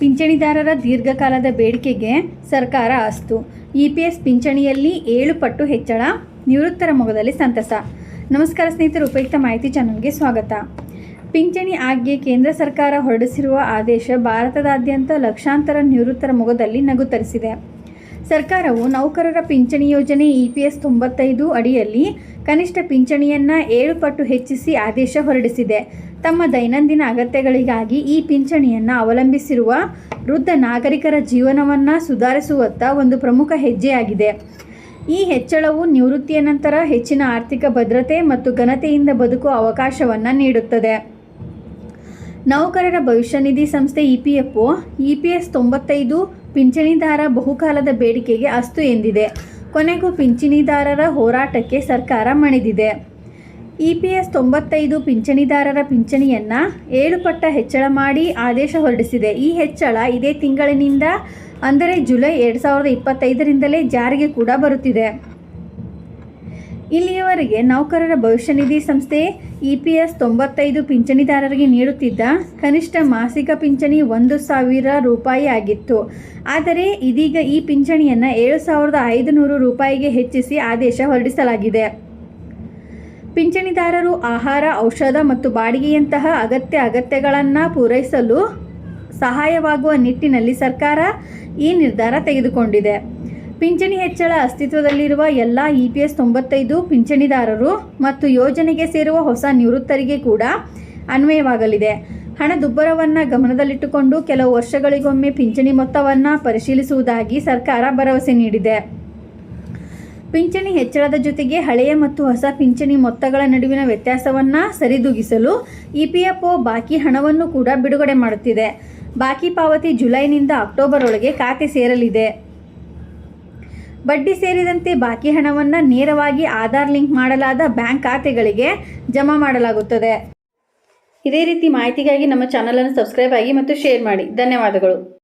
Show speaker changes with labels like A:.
A: ಪಿಂಚಣಿದಾರರ ದೀರ್ಘಕಾಲದ ಬೇಡಿಕೆಗೆ ಸರ್ಕಾರ ಅಸ್ತು. ಇಪಿಎಸ್ ಪಿಂಚಣಿಯಲ್ಲಿ ಏಳು ಪಟ್ಟು ಹೆಚ್ಚಳ, ನಿವೃತ್ತರ ಮೊಗದಲ್ಲಿ ಸಂತಸ. ನಮಸ್ಕಾರ ಸ್ನೇಹಿತರು, ಉಪಯುಕ್ತ ಮಾಹಿತಿ ಚಾನಲ್ಗೆ ಸ್ವಾಗತ. ಪಿಂಚಣಿ ಆಜ್ಞೆ ಕೇಂದ್ರ ಸರ್ಕಾರ ಹೊರಡಿಸಿರುವ ಆದೇಶ ಭಾರತದಾದ್ಯಂತ ಲಕ್ಷಾಂತರ ನಿವೃತ್ತರ ಮೊಗದಲ್ಲಿ ನಗು ತರಿಸಿದೆ. ಸರ್ಕಾರವು ನೌಕರರ ಪಿಂಚಣಿ ಯೋಜನೆ ಇಪಿಎಸ್ ತೊಂಬತ್ತೈದು ಅಡಿಯಲ್ಲಿ ಕನಿಷ್ಠ ಪಿಂಚಣಿಯನ್ನು ಏಳು ಪಟ್ಟು ಹೆಚ್ಚಿಸಿ ಆದೇಶ ಹೊರಡಿಸಿದೆ. ತಮ್ಮ ದೈನಂದಿನ ಅಗತ್ಯಗಳಿಗಾಗಿ ಈ ಪಿಂಚಣಿಯನ್ನು ಅವಲಂಬಿಸಿರುವ ವೃದ್ಧ ನಾಗರಿಕರ ಜೀವನವನ್ನು ಸುಧಾರಿಸುವತ್ತ ಒಂದು ಪ್ರಮುಖ ಹೆಜ್ಜೆಯಾಗಿದೆ. ಈ ಹೆಚ್ಚಳವು ನಿವೃತ್ತಿಯ ನಂತರ ಹೆಚ್ಚಿನ ಆರ್ಥಿಕ ಭದ್ರತೆ ಮತ್ತು ಘನತೆಯಿಂದ ಬದುಕುವ ಅವಕಾಶವನ್ನು ನೀಡುತ್ತದೆ. ನೌಕರರ ಭವಿಷ್ಯ ನಿಧಿ ಸಂಸ್ಥೆ E P F O E P S ತೊಂಬತ್ತೈದು ಪಿಂಚಣಿದಾರ ಬಹುಕಾಲದ ಬೇಡಿಕೆಗೆ ಅಸ್ತು ಎಂದಿದೆ. ಕೊನೆಗೂ ಪಿಂಚಣಿದಾರರ ಹೋರಾಟಕ್ಕೆ ಸರ್ಕಾರ ಮಣಿದಿದೆ. ಇಪಿಎಸ್ ತೊಂಬತ್ತೈದು ಪಿಂಚಣಿದಾರರ ಪಿಂಚಣಿಯನ್ನು ಏಳು ಪಟ್ಟ ಹೆಚ್ಚಳ ಮಾಡಿ ಆದೇಶ ಹೊರಡಿಸಿದೆ. ಈ ಹೆಚ್ಚಳ ಇದೇ ತಿಂಗಳಿನಿಂದ ಅಂದರೆ ಜುಲೈ ಎರಡು ಸಾವಿರದ ಇಪ್ಪತ್ತೈದರಿಂದಲೇ ಜಾರಿಗೆ ಕೂಡ ಬರುತ್ತಿದೆ. ಇಲ್ಲಿಯವರೆಗೆ ನೌಕರರ ಭವಿಷ್ಯ ನಿಧಿ ಸಂಸ್ಥೆ ಇ ಪಿ ಎಸ್ ತೊಂಬತ್ತೈದು ಪಿಂಚಣಿದಾರರಿಗೆ ನೀಡುತ್ತಿದ್ದ ಕನಿಷ್ಠ ಮಾಸಿಕ ಪಿಂಚಣಿ ಒಂದು ಸಾವಿರ ರೂಪಾಯಿ ಆಗಿತ್ತು. ಆದರೆ ಇದೀಗ ಈ ಪಿಂಚಣಿಯನ್ನು ಏಳು ಸಾವಿರದ ಐದುನೂರು ರೂಪಾಯಿಗೆ ಹೆಚ್ಚಿಸಿ ಆದೇಶ ಹೊರಡಿಸಲಾಗಿದೆ. ಪಿಂಚಣಿದಾರರು ಆಹಾರ, ಔಷಧ ಮತ್ತು ಬಾಡಿಗೆಯಂತಹ ಅಗತ್ಯ ಅಗತ್ಯಗಳನ್ನು ಪೂರೈಸಲು ಸಹಾಯವಾಗುವ ನಿಟ್ಟಿನಲ್ಲಿ ಸರ್ಕಾರ ಈ ನಿರ್ಧಾರ ತೆಗೆದುಕೊಂಡಿದೆ. ಪಿಂಚಣಿ ಹೆಚ್ಚಳ ಅಸ್ತಿತ್ವದಲ್ಲಿರುವ ಎಲ್ಲ ಇ ಪಿ ಎಸ್ ತೊಂಬತ್ತೈದು ಪಿಂಚಣಿದಾರರು ಮತ್ತು ಯೋಜನೆಗೆ ಸೇರುವ ಹೊಸ ನಿವೃತ್ತರಿಗೆ ಕೂಡ ಅನ್ವಯವಾಗಲಿದೆ. ಹಣದುಬ್ಬರವನ್ನು ಗಮನದಲ್ಲಿಟ್ಟುಕೊಂಡು ಕೆಲವು ವರ್ಷಗಳಿಗೊಮ್ಮೆ ಪಿಂಚಣಿ ಮೊತ್ತವನ್ನು ಪರಿಶೀಲಿಸುವುದಾಗಿ ಸರ್ಕಾರ ಭರವಸೆ ನೀಡಿದೆ. ಪಿಂಚಣಿ ಹೆಚ್ಚಳದ ಜೊತೆಗೆ ಹಳೆಯ ಮತ್ತು ಹೊಸ ಪಿಂಚಣಿ ಮೊತ್ತಗಳ ನಡುವಿನ ವ್ಯತ್ಯಾಸವನ್ನು ಸರಿದೂಗಿಸಲು ಇಪಿಎಫ್ಒ ಬಾಕಿ ಹಣವನ್ನು ಕೂಡ ಬಿಡುಗಡೆ ಮಾಡುತ್ತಿದೆ. ಬಾಕಿ ಪಾವತಿ ಜುಲೈನಿಂದ ಅಕ್ಟೋಬರ್ ಒಳಗೆ ಖಾತೆ ಸೇರಲಿದೆ. ಬಡ್ಡಿ ಸೇರಿದಂತೆ ಬಾಕಿ ಹಣವನ್ನು ನೇರವಾಗಿ ಆಧಾರ್ ಲಿಂಕ್ ಮಾಡಲಾದ ಬ್ಯಾಂಕ್ ಖಾತೆಗಳಿಗೆ ಜಮಾ ಮಾಡಲಾಗುತ್ತದೆ. ಇದೇ ರೀತಿ ಮಾಹಿತಿಗಾಗಿ ನಮ್ಮ ಚಾನಲನ್ನು ಸಬ್ಸ್ಕ್ರೈಬ್ ಆಗಿ ಮತ್ತು ಶೇರ್ ಮಾಡಿ. ಧನ್ಯವಾದಗಳು.